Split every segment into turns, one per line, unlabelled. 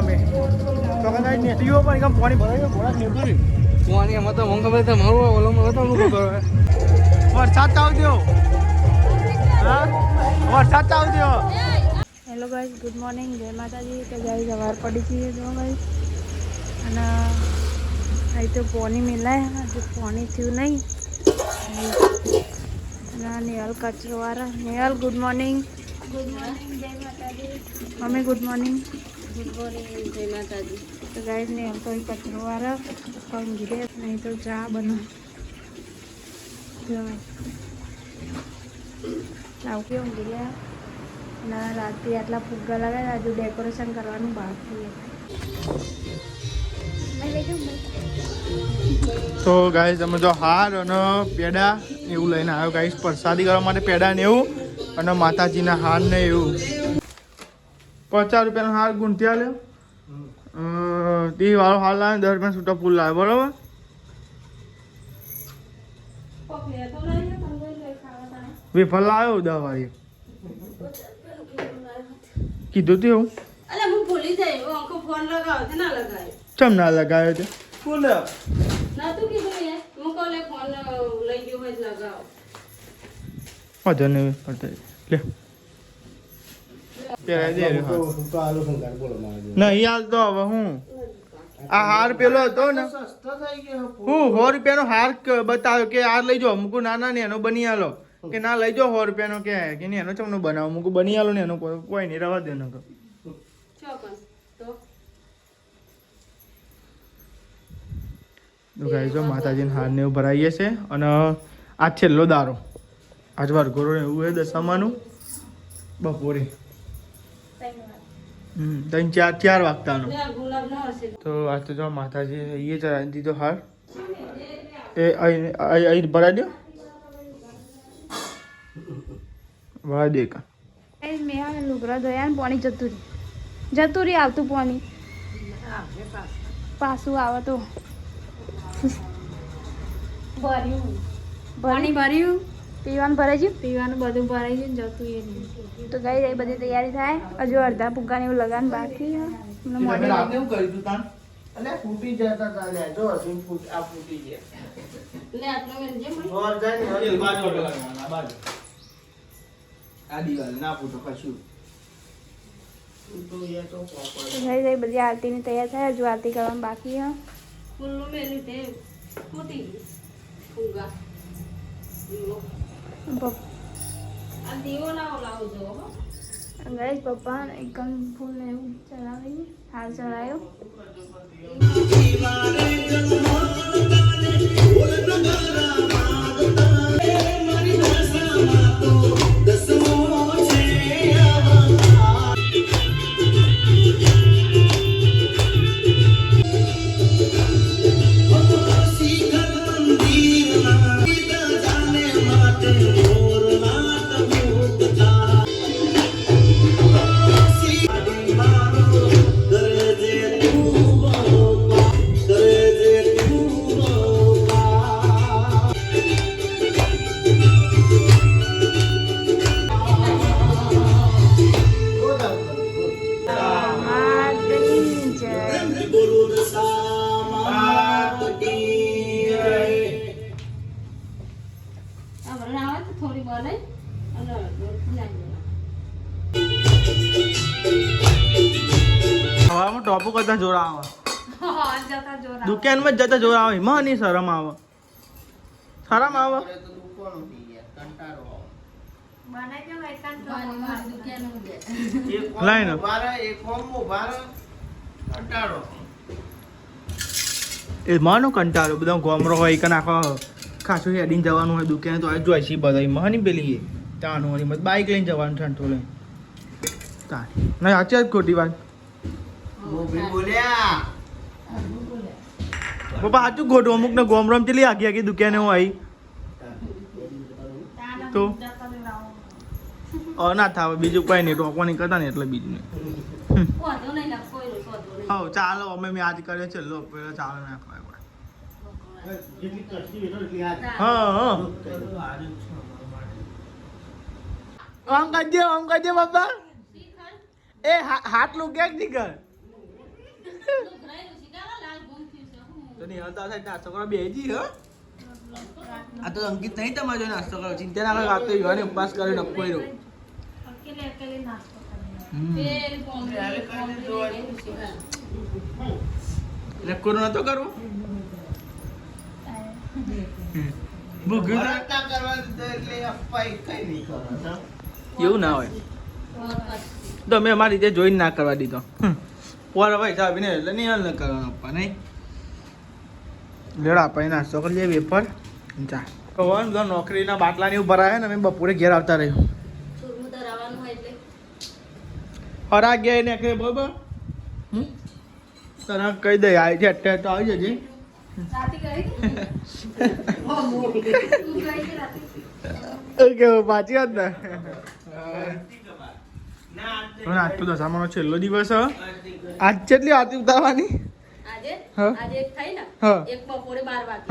અમે તો કદાચ નેટીઓ પણ એકમ પાણી ભરાઈ ગયું. ઘોડા નેવું કર્યું
એમાં તો મને ખબર મારું તો હું
ચાવજો હા? વરસાદ ચાવજો
હેલો ગાઈઝ ગુડ મોર્નિંગ. જય માતાજી. તો ગાઈસ સવાર પડી છે જો ગાઈસ. અને અહીં તો પોની મિલાય. હજુ પોની થયું નહીં. અને નેહલ કચરો વાળા. Nehal good morning. Good morning જય માતાજી mummy good morning. Good morning જય માતાજી તો એ નેહલ તો કચરો વાળા પણ ઘીરે નહીં તો ચા બનો આવું કેવું ગીર્યા અને રાતે આટલા ફુગ્ગા લગાવ્યા હજુ ડેકોરેશન કરવાનું બાકી
તો ગાઈસ અમે જો હાર અને પેડા એવું લઈને આવ્યો. ગાઈસ પ્રસાદી કરવા માટે પેડા ને એવું અને માતાજીના હાર ને એવું. પચાસ રૂપિયાનો હાર ગુંથી લ્યો. અ, તે વાળો હાર લાવે દસ રૂપિયા છૂટા ફૂલ લાવે બરોબર? વેફર લાવ્યો દવા વાળી. કીધું તું એવું? ચમ ના લગાવ્યો તે?
નતું કીધું એ? હું કહું લે ફોન લઈ ગયો હોય તો
વાંધો નહીં પડતા લે. નહીં હાલતો હવે હું? આ હાર પેલો હતો ને? હું સો રૂપિયાનો હાર બતાવ્યો કે હાર લઈ જાઓ મૂકું ના ના ને એનો બની આલો. કે ના લઈ જાઓ સો રૂપિયાનો કે કે નહીં એનો ચમનો બનાવો? મૂકું બની આલો ને એનો કોઈ નહીં રવા દે નકર.
ચોકન તો?
તો ગાઈ જો માતાજીને હાર ને એવું ભરાઈએ છે. અને આ છેલ્લો દારો. આજ વાર ગોરો ને એવું છે દશામાનું. બપોરે. ત્રણ ચાર ચાર વાગતાનો. તો આ તો જો માતાજી એ ચડાવી દીધો હાર. એ અહીં અહીં ભરા ભરાઈ દો ભરાઈ દે કા
મેં આ દયા ને પાણી જતું રહી. જતું રહી આવતું પાણી. પાછું આવે તો.
ભર્યું.
પાણી ભર્યું? પીવાનું ભરાઈ ગયું? પીવાનું બધું ભરાઈ ગયું ને જતું એ તો ગઈ રહી બધી તૈયારી થાય. હજુ અડધા ફુગ્ગાને એવું લગાન બાકી છે. લાગી.
કર્યું તું તાન?
ફૂટી જતા તા લે જો હજુ ફૂટ આ ફૂટી ગયા.
લે આટલો મેં જે મને
ઓર જાય ને
બાજુ આ બાજુ. આ દિવાલ ના ફૂટો કશું
ફૂટું એ તો પોપડ
ગઈ બધી આરતીની તૈયાર થાય. હજુ આરતી કરવાનું બાકી છે.
ફૂલનું મેલી તે ફૂટી ગયું.
ગઈ પપ્પા એકમ ફૂલ ને એવું હાર ચડાયો. માતની
થોડી બને અને
હવામાં ટોપો કરતા જોર આવે. દુકાનમાં જ જતા જોર આવે એમાં નહીં શરમ આવે. શરમ આવે.
બનાવી
લાઈન. એ માનો કંટાળો? બધા ગોમરો હોય કે નાખો. ખાસું હેડીને જવાનું હોય દુકાને તો આ જોઈ છે બધા. એમાં ની પેલી એ. ત્યાંનું હોય મત બાઇક લઈને જવાનું ઠંઠો લઈને. તાર. ના સાચી જ ખોટી વાત? બાપા સાચું ખોટું અમુક ને ગોમરમ ચલી આખી આખી દુકાને હું આવી તો? ના થાવ બીજું કઈ નહીં રોકવાની કરતા ને એટલે બીજું નહીં. હા ચાલો અમે મેં આજ કર્યો છે લો પેલો ચાલો નાખવા
એટલી
આમ કરજે આમ કરજે બાપા. એ હા- હાથ લુક્યા જ નહીં કર
થયું
તો નહીં હાલતા સાહેબ નાસ્તો કરવા બેજી હ. આ તો અંકિત નહીં તમારે જો નાસ્તો કરો ચિંતા ના કરો આ તો યુવાને ઉપવાસ
કરે
લઈ ગઈ છે
નક્કો નતો કરવો? એવું ના હોય. તો મેં અમારી રીતે જોઈને ના કરવા દીધો. પોર ભાઈ સાહેબ ને એટલે નહીં હાલ ન કરવાનો પપ્પા નહીં? લેડા આપણે નાસ્તો કરી લઈએ વેફર ચા કહેવાનું તો નોકરીના બાટલા ને એવું ભરાય ને અમે બપોરે ઘેર આવતા રહ્યું હરા ગયા ને કે બરોબર? તને કહી દઈ આવી છે અત્યારે તો આવી જજે.
રાતે ગઈ તું ગઈ કે રાતે
ઓકે પાછી વાત ને.
ના, આજ તો
દશામાનો છેલ્લો દિવસ હ. આજ કેટલી આરતી ઉતારવાની?
આજે?
હા.
આજે એક થઈ ને? એક બપોરે બાર વાગે.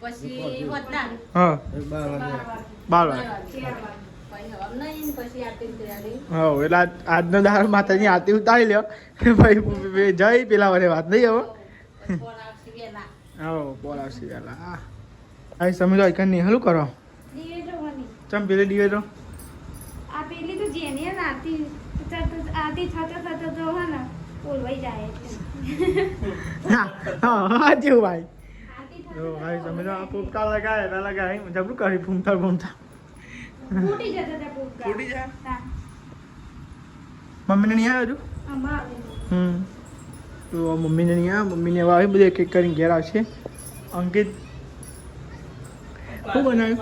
પછી હોતના
હા.
વાગે.
વાગે. આજનો દાર માતાની આરતી ઉતારી લ્યો. ભાઈ જય પેલા વરે વાત નહીં હવે
પછી ફોન આવશે વહેલા.
હા બોલ આવશે પેલા આ. સમજો એક નિહાલું કરો.
દીવે કરો
ચમ પેલી દીવે તો
આ પેલી તો જેની ને આતી થતા- થતા થતા તો હે ને ઓલવાઈ જાય
હા હા જેવું ભાઈ. તો ભાઈ સમજો આ ફૂમતા લગાય એના લગાય. જબરું કરી ફૂમતા ફૂમતા
ફૂટી જતા હતા પોપકા.
ફૂટી જાય? મમ્મીને નહીં આવ્યો હજુ? હમ. તો મમ્મીને અહીંયા મમ્મીને આવી બધું એક એક કરીને ઘેર આવશે. અંકિત, શું બનાવ્યું?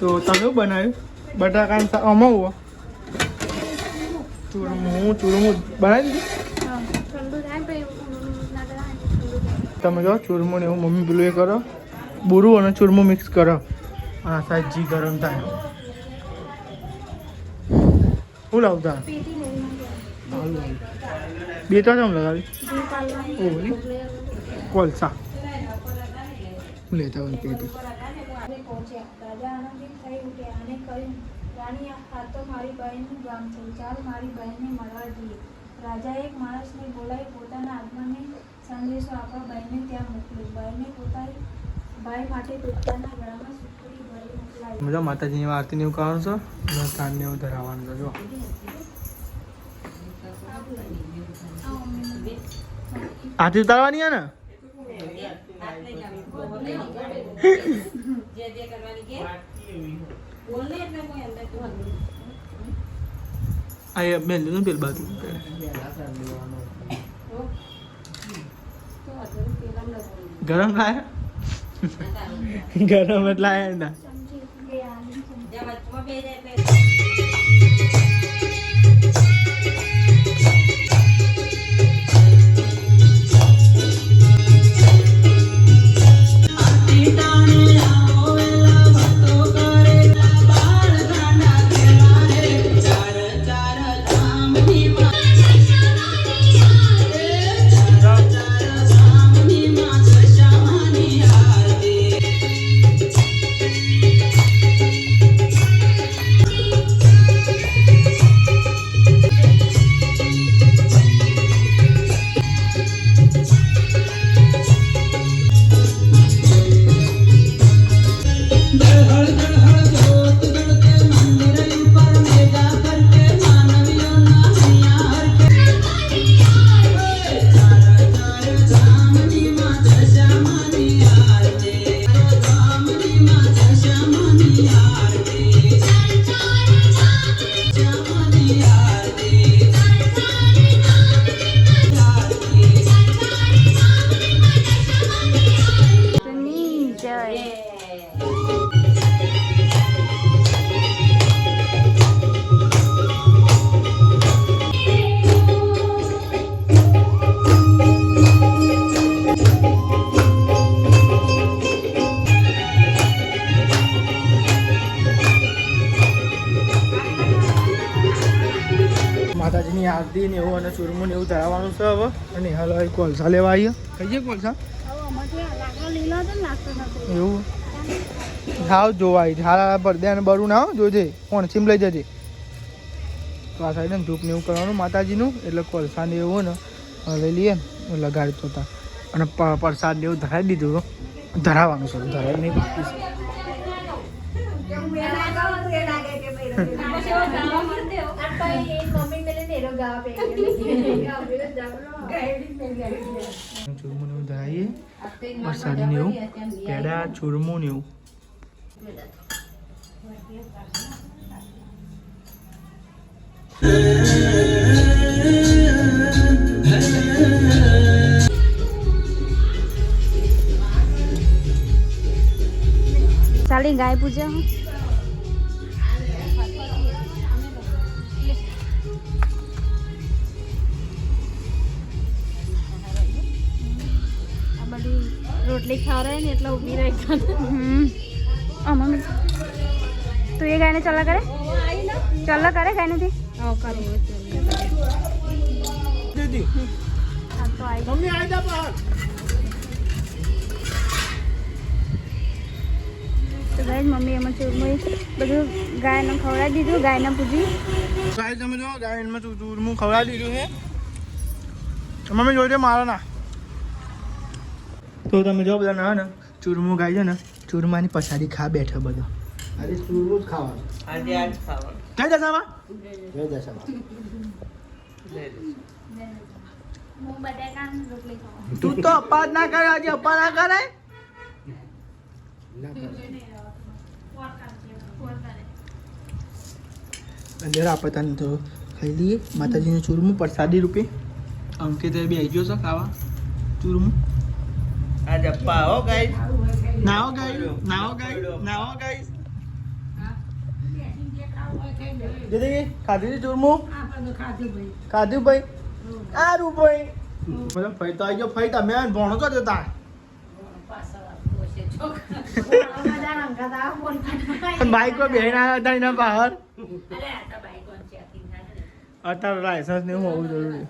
તો તમે શું બનાવ્યું? બટાકાનું અમાવું ચૂરમું ચૂરમું બનાવી દીધું તમે જો ચૂરમું ને એવું મમ્મી પેલું એ કરો. બુરું અને ચૂરમું મિક્સ કરો. સાઈડ ઘી ગરમ થાય. શું લાવતા બે ત્રણ જમ લગાવી.
ઘી પાલવાની.
ઓ કોલસા લેતા હોય પેટી.
મારી બહેનનું છે ચાલ મારી બહેનને મળવા જઈએ રાજા એક માણસને બોલાવી પોતાના આગમનને સંદેશો આપવા બહેનને ત્યાં મોકલ્યો. બહેને પોતાની ભાઈ માટે પોતાના ગળામાં સુખડી ભરી આરતી
ને માતાજીની એવું કરવાનું છે અને ને એવું ધરાવવાનું છે જો આરતી ઉતારવાની ને. આ બેન લીધું પેલા. ગરમ લાયા ગરમ એટલે આયા At bumili. કોલસા લેવા આવીએ. કહીએ કોલસા?
હવે
એવું હાવ જોવાય હારા પડદે અને બરું ના હો, જોજે કોણ ચીમ લઈ જજે. તો આ સાઈડ ને ધૂપ ને એવું કરવાનું માતાજીનું એટલે કોલસા ને એવું ને લઈ લઈએ ને લગાડી તો અને પ્રસાદ ને એવું ધરાવી દીધું ધરાવવાનું છે ધરાવી નહીં બાકી છે. ચૂરમું ને એવું ધરાવીએ પ્રસાદી ને એવું પેડા ચૂરમું ને એવું
ચાલી ગાય પૂજા રોટલી ખાવડાવે ને એટલે ઊભી રહી મમ્મી. તું એ ગાયને ચલા કરે? ચલા કરે ગાયને નથી હા કરે
દીદી
આ તો આવી
મમ્મી આવી જા બહાર.
તો ગાય મમ્મી એમાં ચૂરમું બધું ગાયને ખવડાવી દીધું ગાયને પૂજી
ગાય તમે જો ગાય એમાં ચૂરમું ખવડાવી દીધું છે. મમ્મી જોઈ દે મારો ના તો તમે જો બધા ના ને ચૂરમું ગાય છે ને ચૂરમાની પછાડી ખા બેઠો બધો.
આજે ચૂરમું જ ખાવાનું.
કઈ દશામાં.
જય દશામાં.
તું તો અપાદ ના કરે આજે અપા ના કરાય
ના કરે.
અંદર આપતા તો ખાઈ લઈએ. માતાજીનું ચૂરમું પ્રસાદી રૂપે. અંકિત બે આવી ગયો છો ખાવા. ચૂરમું.
આજ અપ્પા હો ગાઈસ
નાવો ગાય નાવો ગાય નાવો ગાય દીદી ખાધી હતી ચૂરમું? ખાધું ભાઈ. સારું ભાઈ. બધા ફઈ તો આવી ગયો ફઈ તમે ભણો છો જતા બાઈક બેહીને આવ્યા હતા એના બહાર. અત્યારે લાયસન્સ ને એવું હોવું જરૂરી.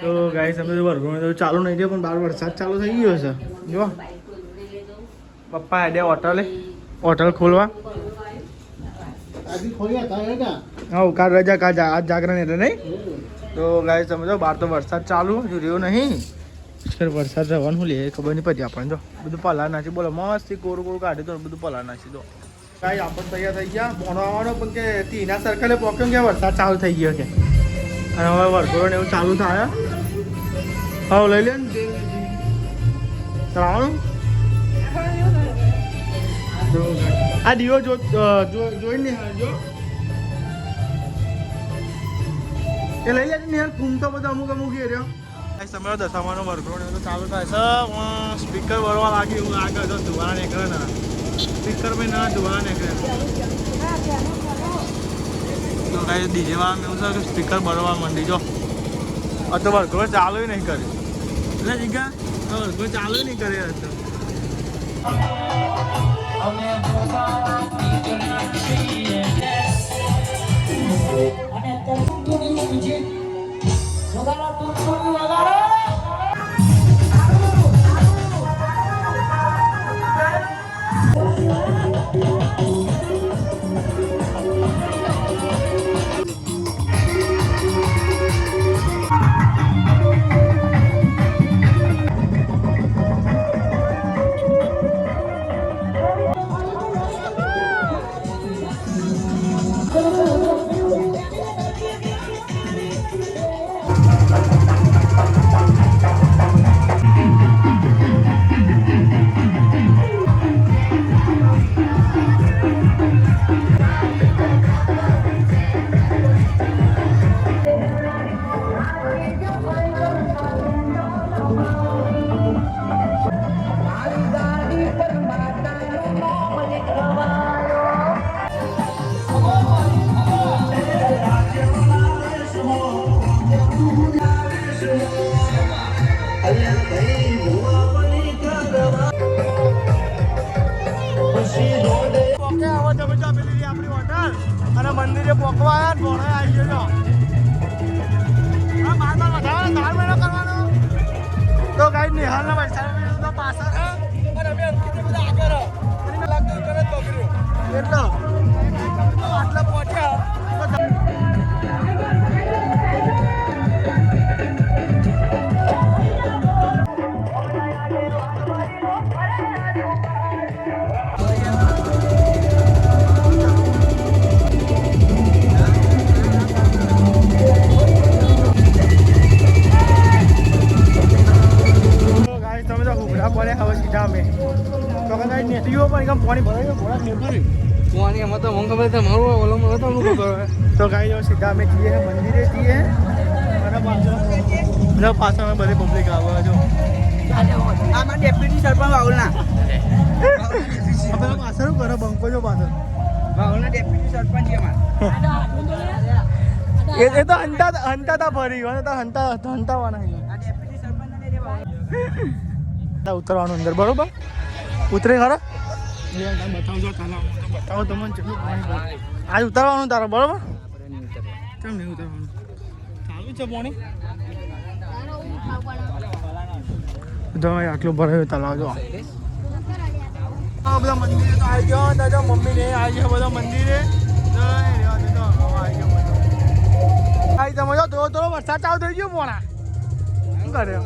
તો ગાઈસ અમે વર્ગોમાં તો ચાલુ નહીં થયું પણ બાર વરસાદ ચાલુ થઈ ગયો છે. જો. પપ્પા આડે હોટલે હોટલ ખોલવા. હા કાલ રજા કાલ આજ જાગરણ એટલે નહીં? તો ગાઈસ તમે જો બહાર તો વરસાદ ચાલુ હજુ રહ્યો નહીં. સર વરસાદ રહેવાનું શું લે ખબર નહીં પડી આપણને જો. બધું પલાર નાખી બોલો મસ્તી કોરું કોરું કાઢી તો બધું પલાર નાખી દો કાંઈ આપણને તૈયાર થઈ ગયા ભણવાનો પણ કે તીના સર્કલે પહોંચ્યો કે વરસાદ ચાલુ થઈ ગયો કે? અને હવે વર્ગોડો એવું ચાલુ થાય. હવે લઈ લે ને. ત્રણ આ દીવો જો જોઈ ને, જો. એ લઈ લેજે ને યાર, ઘૂમતો બધા અમુક અમુક એ રહ્યો સમય દશામાનો વરઘોડો એવું ચાલુ થાય છે. સ્પીકર વળવા લાગ્યું. એવું આગળ તો ધુવાળા નીકળે ને. સ્પીકર મેં ના ધુવાળા નીકળે તો કાંઈ ડીજેમાં એવું છે કે સ્પીકર બળવા માંડી જો. આ તો વર્ગો ચાલુ નહીં કરે. એટલે જીગા વર્ગો ચાલુ નહીં કરે Thank તો. Come on. પોકે આવો તમે જો પેલી આપણી હોટલ. અને મંદિરે પોકવા આવ્યા ને ભોણે આવી ગયો. હા બાર વધારે ધાર મહિનો કરવાનો. તો ગાઈ નિહાલના પૈસા તો પાછળ છે અને એટલો. આટલા પહોંચ્યા. પાણી ભરાઈ ગયું. ઘોડા નેર
પાણી એમાં તો મને ખબર મારો મારું ઓલો મને બતાવું ખબર
તો ગાઈ જો સીધા અમે જઈએ મંદિરે જઈએ. અને પાછળ પાછળ અમે બધી પબ્લિક આવવા જો.
આમાં ડેપ્યુટી સરપંચ વાઉલના
આપણે પાછળ શું કરે? બંકો જો પાછળ.
વાઉલના ડેપ્યુટી સરપંચ છે અમારા.
એ તો હંતા હંતા તા ફરી ગયો તો હંતા હંતાવાના ઉતરવાનું અંદર બરોબર? ઉતરે ખરા? બતાવો તમને કેટલું પાણી આજ ઉતારવાનું તારે બરોબર? કેમ નહીં ઉતારવાનું? ચાલુ છે પાણી. જો અહીં આટલું ભરાયું તલાવ જો. બધા મંદિરે તો આવી ગયો દાદા મમ્મીને આવી ગયા બધા મંદિરે. આવી તમે જો થોડો થોડો વરસાદ ચાલુ થઈ ગયો મોણા શું કરે?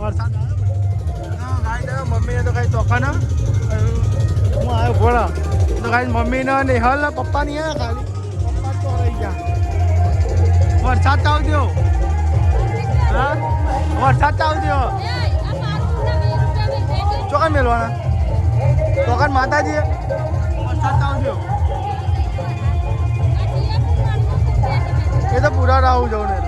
વરસાદ મમ્મીને તો કઈ ચોખા ના હું આવ્યો ભોળા તો કઈ મમ્મી ને નેહલ ને પપ્પા ની આવ્યા ખાલી. પપ્પા તો રહી ગયા. વરસાદ તો આવજો. હા? વરસાદ તો આવજો. ચોકન મેળવાના ચોકન માતાજી વરસાદ તો આવજો. એ તો પૂરા રાહુ જવું ને.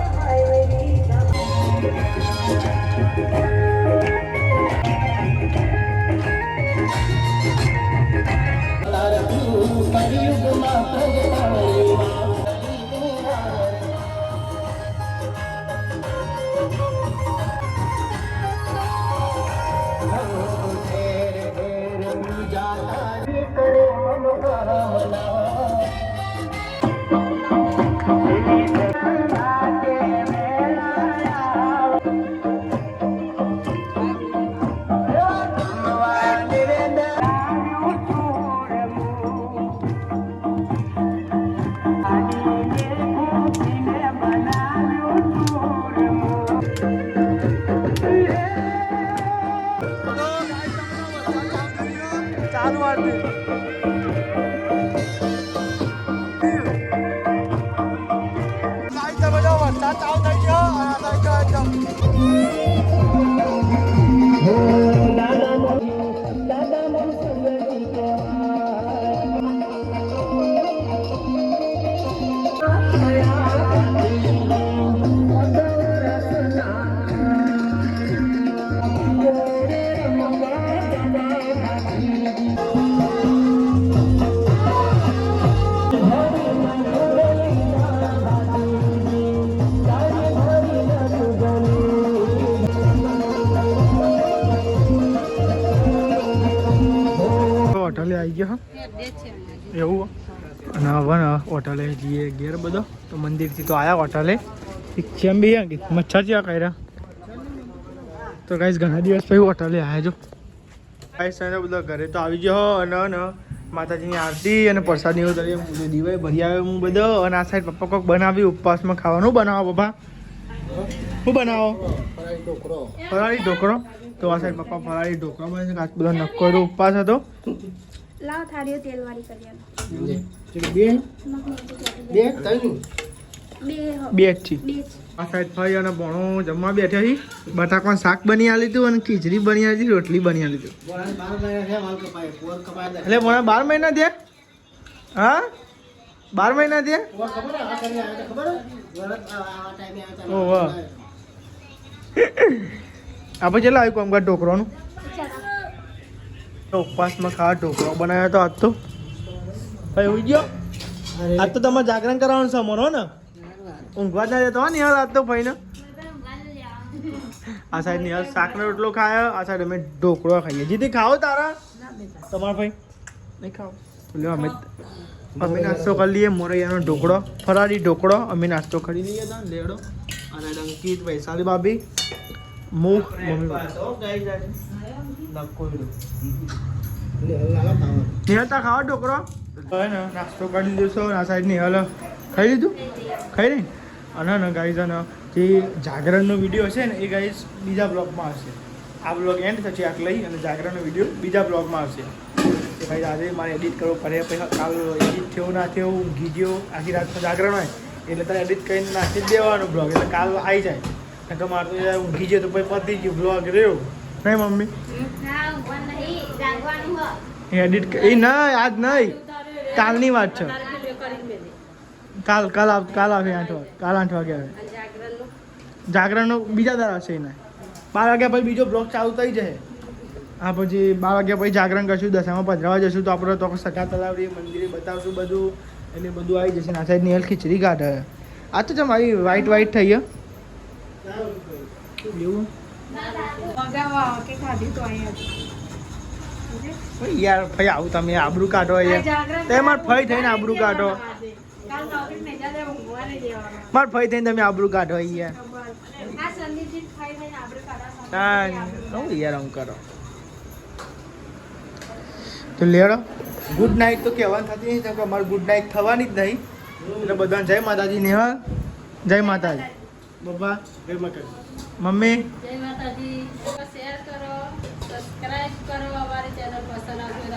嗯 મંદિરથી તો આયા હોટલે એક બી કે મચ્છર જેવા કર્યા તો ગાઈસ ઘણા દિવસ પછી હોટલે આવ્યા જો ગાઈસ અને બધા ઘરે તો આવી ગયો અને માતાજીની આરતી અને પ્રસાદની એવું તરીકે દીવાય ભરી આવ્યો હું બધો અને આ સાઈડ પપ્પા કોક બનાવી ઉપવાસમાં ખાવાનું બનાવો પપ્પા શું બનાવો ફરાળી ઢોકળો તો આ સાઈડ પપ્પા ફરાળી ઢોકળો બને છે કાચ બધો નક્કો ઉપવાસ હતો
લાવ થાળીઓ તેલવાળી કરી
બે બે ત્રણ
બે હ-
જ. છે આ સાઈડ ભાઈ અને ભણો જમવા બેઠા છે. બટાકાનું શાક બની આલી હતું અને ખીચડી બની આલી હતી રોટલી બની હતી
કપાય. દે
એટલે ભણા બાર મહિના થયા? હા? બાર મહિના થયા?
આ આ આ
ઓહ, આપણે ચેલા આવ્યું કામકાજ ઢોકળાનું? તો ઉપવાસમાં ખાવા ઢોકળો બનાવ્યો તો આજ તો. ભાઈ ઉઈ ગયો? આજ તો તમારે જાગરણ કરાવવાનું છે અમારો ને? ઊંઘવા જ ના હોય ને યાર આજ તો ભાઈને. આ સાઈડની શાકનો રોટલો ખાયો, આ સાઈડ અમે ઢોકળો ખાઈએ. જીતી ખાઓ તારા? તમારા ભાઈ? નહીં ખાઓ. લ્યો, અમે અમે નાસ્તો કરી લઈએ, મોરૈયાનો ઢોકળો ફરારી ઢોકળો. અમે નાસ્તો કરી લઈએ તા લેડો અને અંકિત, વૈશાલી ભાભી, મુખ, મમ્મી. નિહલતા ખાવા ઢોકળો? નાસ્તો કરી લીધો છો આ સાઈડ નિહલ ખાઈ લીધું? ખાઈ નહીં અને ને ગાઈઝ અને જે જાગરણનો વીડિયો છે ને એ ગાઈઝ બીજા બ્લોગમાં હશે આ બ્લોગ એન્ડ થશે આટ લઈ અને જાગરણનો વીડિયો બીજા બ્લોગમાં હશે એ ભાઈ આજે મારે એડિટ કરવો પડે. પછી કાલ એડિટ થયો ના થયો ઊંઘી ગયો આખી રાતનો જાગરણ હોય એટલે તારે એડિટ કરીને નાખી જ દેવાનો બ્લોગ એટલે કાલ આવી જાય. નકર મારે તો યાર ઊંઘી ગયો તો પછી પતી ગયું બ્લોગ રહ્યો. નહીં મમ્મી?
હો
એડિટ એ ના આજ નહીં. કાલની વાત છે
તારે પેલું કરીને મેલે.
કાલ કાલ આવ કાલ આવે આઠ વાગે કાલ આઠ વાગે આવે.
જાગરણનો?
બીજા દાડા છે એને. બાર વાગ્યા પછી બીજો બ્લોક ચાલુ થઈ જશે હા પછી બાર વાગ્યા પછી જાગરણ કરશું દશામાં પધરાવા જશું તો આપણે તો સખા તલાવડી મંદિરે બતાવશું બધું એટલે બધું આવી જશે. ના સાઈડ હેલ ખીચડી કાઢે. આ તો તમારી વ્હાઈટ વ્હાઈટ થઈ ગયો. એવું?
મગાવા કે ખાધી તો અહીંયા
ભાઈ યાર ભાઈ આવું તમે આબરું કાઢો યાર તે માર ફઈ થઈને આબરું કાઢો. માર ફઈ થઈને તમે આબરૂ કાઢો યાર હા યાર આમ કરો? તો લેડો ગુડ નાઇટ તો કહેવાનું થતી નહીં કે અમારે ગુડ નાઇટ થવાની જ નહીં. એટલે બધાને જય માતાજી, નેહા, જય માતાજી. બાબા, જય માતાજી. મમ્મી.
જય માતાજી. શેર કરો સબસ્ક્રાઇબ કરો અમારી ચેનલ પસંદ વધો